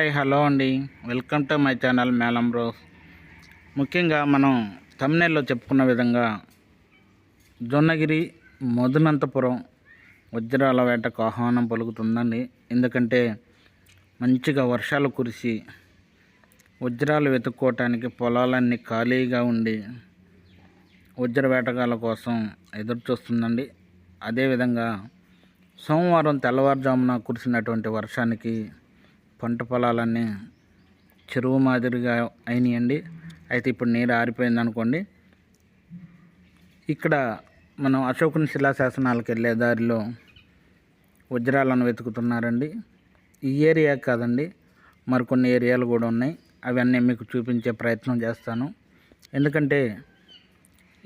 Hi hello అండి. Welcome to my channel Melam bros ముఖ్యంగా మనం తమిళలో చెప్పుకున్న విధంగా జొన్నగిరి మధునంతపురం వజ్రాల వేటకు ఆహ్వానం పలుకుతుందండి. ఎందుకంటే మంచిగా వర్షాలు కురిసి వజ్రాలు వెతుక్కోవటానికి పొలాలన్నీ ఖాళీగా ఉండి వజ్ర వేటగాళ్ళ కోసం ఎదురు చూస్తుందండి అదేవిధంగా సోమవారం తెల్లవారుజామున కురిసినటువంటి వర్షానికి పంట పొలాలన్నీ చెరువు మాదిరిగా అయినాయండి. అయితే ఇప్పుడు నీరు ఆరిపోయింది అనుకోండి ఇక్కడ మనం అశోకుని శిలాశాసనాలకు వెళ్ళే దారిలో వజ్రాలను వెతుకుతున్నారండి. ఈ ఏరియా కాదండి. మరికొన్ని ఏరియాలు కూడా ఉన్నాయి. అవన్నీ మీకు చూపించే ప్రయత్నం చేస్తాను. ఎందుకంటే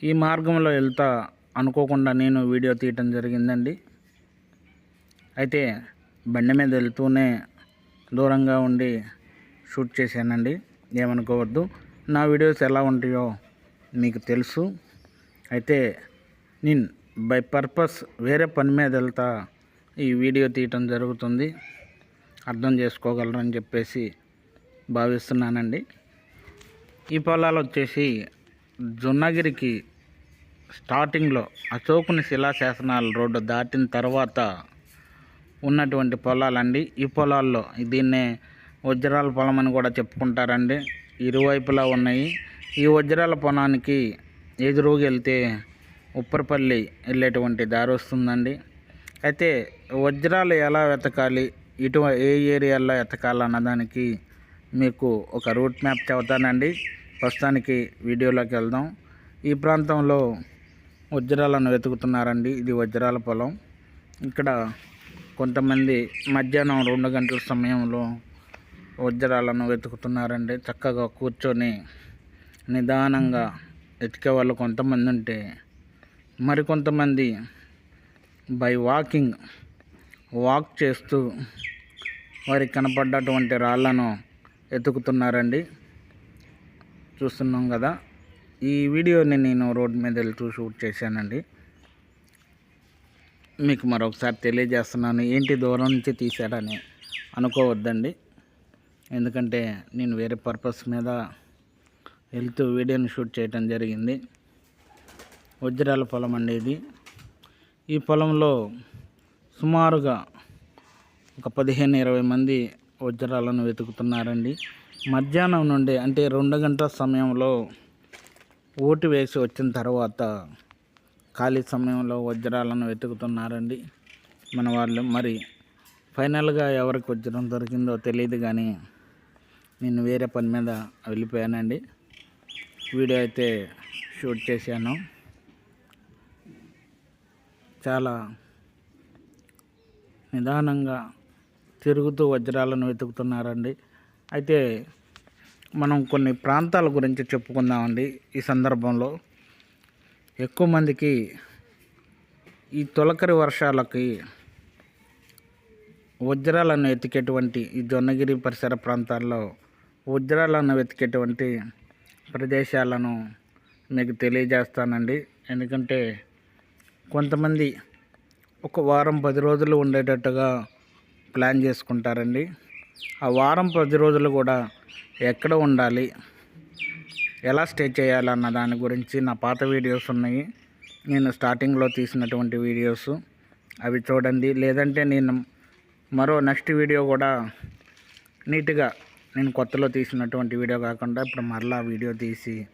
ఈ మార్గంలో వెళ్తా అనుకోకుండా నేను వీడియో తీయటం జరిగిందండి. అయితే బండి మీద వెళ్తూనే దూరంగా ఉండి షూట్ చేశానండి. ఏమనుకోవద్దు. నా వీడియోస్ ఎలా ఉంటాయో మీకు తెలుసు. అయితే నేను బై పర్పస్ వేరే పని మీద వెళ్తా ఈ వీడియో తీయటం జరుగుతుంది. అర్థం చేసుకోగలరని చెప్పేసి భావిస్తున్నానండి. ఈ పొలాలు వచ్చేసి జొన్నగిరికి స్టార్టింగ్లో అశోకుని శిలాశాసనాల రోడ్డు దాటిన తర్వాత ఉన్నటువంటి పొలాలండి. ఈ పొలాల్లో దీన్నే వజ్రాల పొలం అని కూడా చెప్పుకుంటారండి. ఇరువైపులా ఉన్నాయి. ఈ వజ్రాల పొలానికి ఎదురుగా వెళ్తే ఉప్పరపల్లి వెళ్ళేటువంటి దారి వస్తుందండి. అయితే వజ్రాలు ఎలా వెతకాలి? ఇటు ఏ ఏరియాలో వెతకాలన్న దానికి మీకు ఒక రూట్ మ్యాప్ చెబుతానండి. ప్రస్తుతానికి వీడియోలోకి వెళ్దాం. ఈ ప్రాంతంలో వజ్రాలను వెతుకుతున్నారండి. ఇది వజ్రాల పొలం. ఇక్కడ కొంతమంది మధ్యాహ్నం రెండు గంటల సమయంలో వజ్రాలను వెతుకుతున్నారండి. చక్కగా కూర్చొని నిదానంగా వెతికే వాళ్ళు కొంతమంది ఉంటే మరికొంతమంది బై వాకింగ్ వాక్ చేస్తూ వారికి కనపడ్డటువంటి రాళ్ళను ఎతుకుతున్నారండి. చూస్తున్నాం కదా. ఈ వీడియోని నేను రోడ్ మీద వెళ్తూ షూట్ చేశానండి. మీకు మరొకసారి తెలియజేస్తున్నాను ఏంటి దూరం నుంచి తీశాడని అనుకోవద్దండి. ఎందుకంటే నేను వేరే పర్పస్ మీద వెళ్తూ వీడియోని షూట్ చేయడం జరిగింది. వజ్రాల పొలం అండి ఇది. ఈ పొలంలో సుమారుగా ఒక పదిహేను ఇరవై మంది వజ్రాలను వెతుకుతున్నారండి. మధ్యాహ్నం నుండి అంటే రెండు గంటల సమయంలో ఓటు వేసి వచ్చిన తర్వాత ఖాళీ సమయంలో వజ్రాలను వెతుకుతున్నారండి. మన వాళ్ళు మరి ఫైనల్గా ఎవరికి వజ్రం దొరికిందో తెలియదు కానీ నేను వేరే పని మీద వెళ్ళిపోయానండి. వీడియో అయితే షూట్ చేశాను. చాలా నిదానంగా తిరుగుతూ వజ్రాలను వెతుకుతున్నారండి. అయితే మనం కొన్ని ప్రాంతాల గురించి చెప్పుకుందామండి ఈ సందర్భంలో. ఎక్కువ మందికి ఈ తొలకరి వర్షాలకి వజ్రాలను వెతికేటువంటి ఈ జొన్నగిరి పరిసర ప్రాంతాల్లో వజ్రాలను వెతికేటువంటి ప్రదేశాలను మీకు తెలియజేస్తానండి. ఎందుకంటే కొంతమంది ఒక వారం పది రోజులు ఉండేటట్టుగా ప్లాన్ చేసుకుంటారండి. ఆ వారం పది రోజులు కూడా ఎక్కడ ఉండాలి? ఎలా స్టే చేయాలన్న దాని గురించి నా పాత వీడియోస్ ఉన్నాయి. నేను స్టార్టింగ్లో తీసినటువంటి వీడియోస్ అవి చూడండి. లేదంటే నేను మరో నెక్స్ట్ వీడియో కూడా నీట్గా నేను కొత్తలో తీసినటువంటి వీడియో కాకుండా ఇప్పుడు మరలా వీడియో తీసి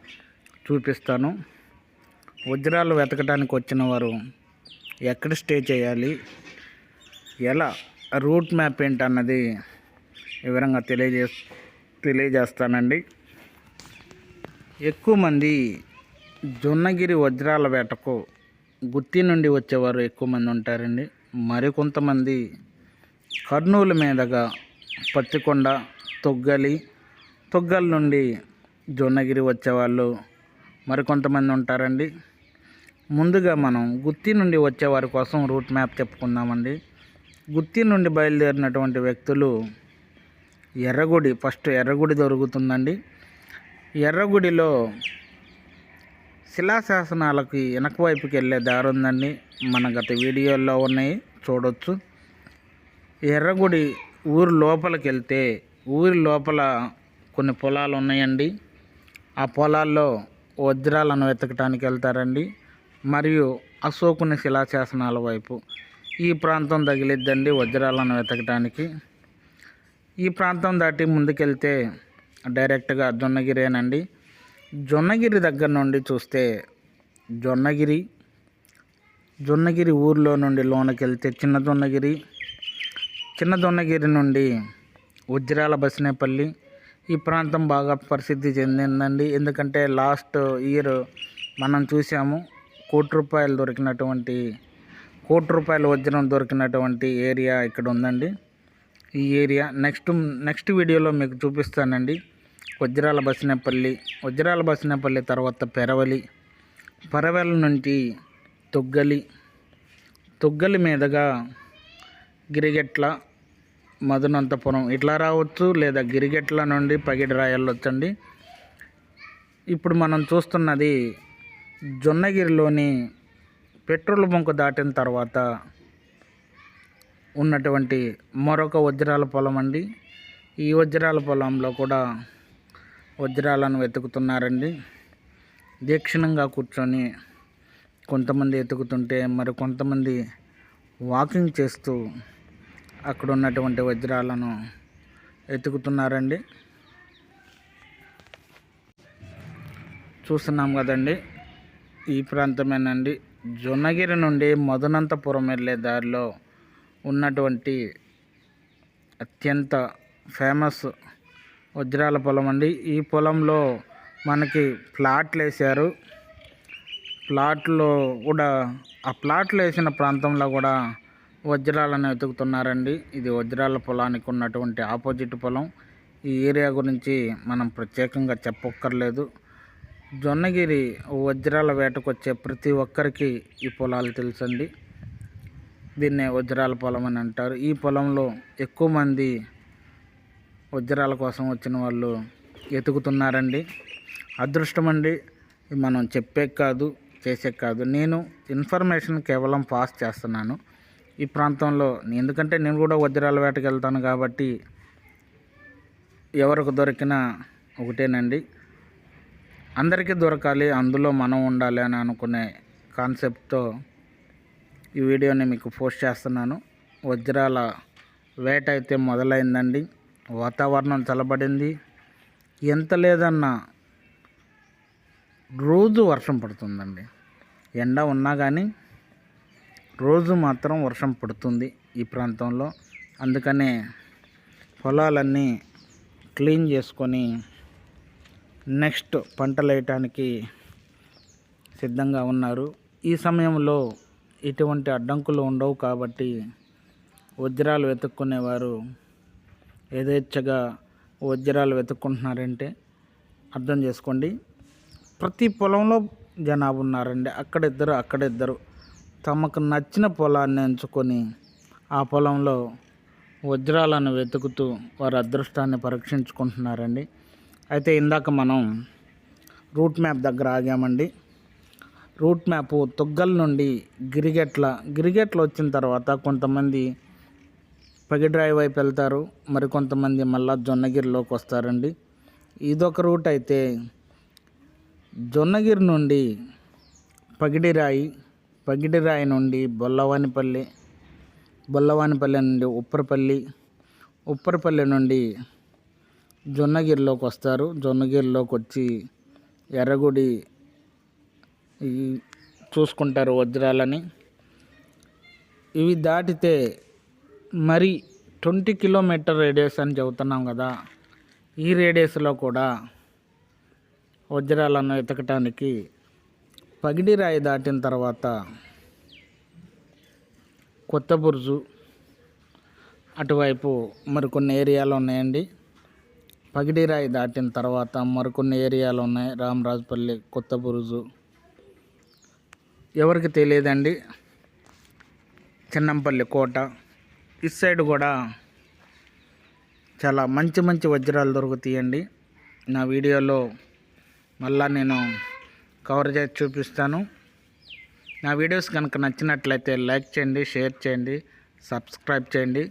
చూపిస్తాను. వజ్రాలు వెతకడానికి వచ్చిన వారు ఎక్కడ స్టే చేయాలి? ఎలా? రూట్ మ్యాప్ ఏంటన్నది వివరంగా తెలియజే తెలియజేస్తానండి. ఎక్కువ మంది జొన్నగిరి వజ్రాల వేటకు గుత్తి నుండి వచ్చేవారు ఎక్కువ మంది ఉంటారండి. మరికొంతమంది కర్నూలు మీదుగా పత్తికొండ తొగ్గలి తొగ్గల నుండి జొన్నగిరి వచ్చేవాళ్ళు మరికొంతమంది ఉంటారండి. ముందుగా మనం గుత్తి నుండి వచ్చేవారి కోసం రూట్ మ్యాప్ చెప్పుకుందామండి. గుత్తి నుండి బయలుదేరినటువంటి వ్యక్తులు ఎర్రగుడి ఫస్ట్ ఎర్రగుడి దొరుకుతుందండి ఎర్రగుడిలో శిలాశాసనాలకి వెనకవైపుకి వెళ్ళే దారి ఉందండి. మన గత వీడియోల్లో ఉన్నాయి. చూడొచ్చు. ఎర్రగుడి ఊరు లోపలికి వెళ్తే ఊరి లోపల కొన్ని పొలాలు ఉన్నాయండి. ఆ పొలాల్లో వజ్రాలను వెతకటానికి వెళ్తారండి. మరియు అశోకుని శిలాశాసనాల వైపు ఈ ప్రాంతం తగిలిద్దండి వజ్రాలను వెతకటానికి. ఈ ప్రాంతం దాటి ముందుకెళ్తే డైరెక్ట్గా జొన్నగిరేనండి జొన్నగిరి దగ్గర నుండి చూస్తే జొన్నగిరి జొన్నగిరి ఊర్లో నుండి లోనకి వెళ్తే చిన్న జొన్నగిరి చిన్న జొన్నగిరి నుండి ఉజ్రాల బసినేపల్లి ఈ ప్రాంతం బాగా ప్రసిద్ధి చెందిందండి. ఎందుకంటే లాస్ట్ ఇయర్ మనం చూసాము కోటి రూపాయలు దొరికినటువంటి కోటి రూపాయల వజ్రం దొరికినటువంటి ఏరియా ఇక్కడ ఉందండి ఈ ఏరియా. నెక్స్ట్ నెక్స్ట్ వీడియోలో మీకు చూపిస్తానండి. వజ్రాల బసినేపల్లి. వజ్రాల బసినేపల్లి తర్వాత పెరవలి. పెరవలి నుంచి తొగ్గలి. తొగ్గలి మీదుగా గిరిగెట్ల మధునంతపురం ఇట్లా రావచ్చు లేదా గిరిగెట్ల నుండి పగిడి రాయల్లొచ్చండి ఇప్పుడు మనం చూస్తున్నది జొన్నగిరిలోని పెట్రోల్ బొంకు దాటిన తర్వాత ఉన్నటువంటి మరొక వజ్రాల పొలం అండి. ఈ వజ్రాల పొలంలో కూడా వజ్రాలను వెతుకుతున్నారండి. దీక్షణంగా కూర్చొని కొంతమంది ఎతుకుతుంటే మరి కొంతమంది వాకింగ్ చేస్తూ అక్కడ ఉన్నటువంటి వజ్రాలను ఎతుకుతున్నారండి. చూస్తున్నాం కదండి ఈ ప్రాంతమేనండి. జొన్నగిరి నుండి మధునంతపురం వెళ్ళే దారిలో ఉన్నటువంటి అత్యంత ఫేమస్ వజ్రాల పొలం అండి. ఈ పొలంలో మనకి ప్లాట్లు వేశారు ప్లాట్లో కూడా ఆ ప్లాట్లు వేసిన ప్రాంతంలో కూడా వజ్రాలను వెతుకుతున్నారండి. ఇది వజ్రాల పొలానికి ఉన్నటువంటి ఆపోజిట్ పొలం. ఈ ఏరియా గురించి మనం ప్రత్యేకంగా చెప్పక్కర్లేదు. జొన్నగిరి వజ్రాల వేటకు వచ్చే ప్రతి ఒక్కరికి ఈ పొలాలు తెలుసండి. దీన్నే వజ్రాల పొలం అని అంటారు. ఈ పొలంలో ఎక్కువ మంది వజ్రాల కోసం వచ్చిన వాళ్ళు ఎతుకుతున్నారండి. అదృష్టం అండి మనం చెప్పే కాదు చేసే కాదు. నేను ఇన్ఫర్మేషన్ కేవలం పాస్ చేస్తున్నాను. ఈ ప్రాంతంలో ఎందుకంటే నేను కూడా వజ్రాల వేటకి వెళ్తాను కాబట్టి ఎవరికి దొరికినా ఒకటేనండి. అందరికీ దొరకాలి అందులో మనం ఉండాలి అని అనుకునే కాన్సెప్ట్తో ఈ వీడియోని మీకు పోస్ట్ చేస్తున్నాను. వజ్రాల వేట అయితే మొదలైందండి. వాతావరణం చల్లబడింది. ఎంత లేదన్నా రోజు వర్షం పడుతుందండి. ఎండ ఉన్నా కానీ రోజు మాత్రం వర్షం పడుతుంది ఈ ప్రాంతంలో. అందుకనే పొలాలన్నీ క్లీన్ చేసుకొని నెక్స్ట్ పంటలు వేయటానికి సిద్ధంగా ఉన్నారు. ఈ సమయంలో ఇటువంటి అడ్డంకులు ఉండవు కాబట్టి వజ్రాలు వెతుక్కునేవారు యథేచ్ఛగా వజ్రాలు వెతుక్కుంటున్నారంటే అర్థం చేసుకోండి. ప్రతి పొలంలో జనాభా ఉన్నారండి. అక్కడిద్దరు అక్కడిద్దరు తమకు నచ్చిన పొలాన్ని ఎంచుకొని ఆ పొలంలో వజ్రాలను వెతుకుతూ వారి అదృష్టాన్ని పరీక్షించుకుంటున్నారండి. అయితే ఇందాక మనం రూట్ మ్యాప్ దగ్గర ఆగామండి. రూట్ మ్యాప్ తొగ్గల నుండి గిరిగెట్ల గిరిగెట్ల వచ్చిన తర్వాత కొంతమంది పగిడ్రాయి వైపు వెళ్తారు. మరి కొంతమంది మళ్ళా జొన్నగిరిలోకి వస్తారండి. ఇదొక రూట్ అయితే జొన్నగిరి నుండి పగిడిరాయి పగిడిరాయి నుండి బొల్లవానిపల్లి బొల్లవానిపల్లి నుండి ఉప్పరపల్లి ఉప్పరపల్లి నుండి జొన్నగిరిలోకి వస్తారు. జొన్నగిరిలోకి వచ్చి ఎర్రగుడి ఈ చూసుకుంటారు వజ్రాలని. ఇవి దాటితే మరి ట్వంటీ కిలోమీటర్ రేడియస్ అని చెబుతున్నాం కదా ఈ రేడియస్లో కూడా వజ్రాలను వెతకటానికి పగిడిరాయి దాటిన తర్వాత కొత్త బుర్జు అటువైపు మరికొన్ని ఏరియాలు ఉన్నాయండి. పగిడిరాయి దాటిన తర్వాత మరికొన్ని ఏరియాలు ఉన్నాయి. రామరాజుపల్లి కొత్త బురుజు ఎవరికి తెలియదండి? చిన్నంపల్లి కోట. ఇటు సైడ్ కూడా చాలా మంచి మంచి వజ్రాలు దొరుకుతాయండి. నా వీడియోలో మళ్ళా నేను కవర్ చేసి చూపిస్తాను. నా వీడియోస్ కనుక నచ్చినట్లయితే లైక్ చేయండి షేర్ చేయండి సబ్స్క్రైబ్ చేయండి.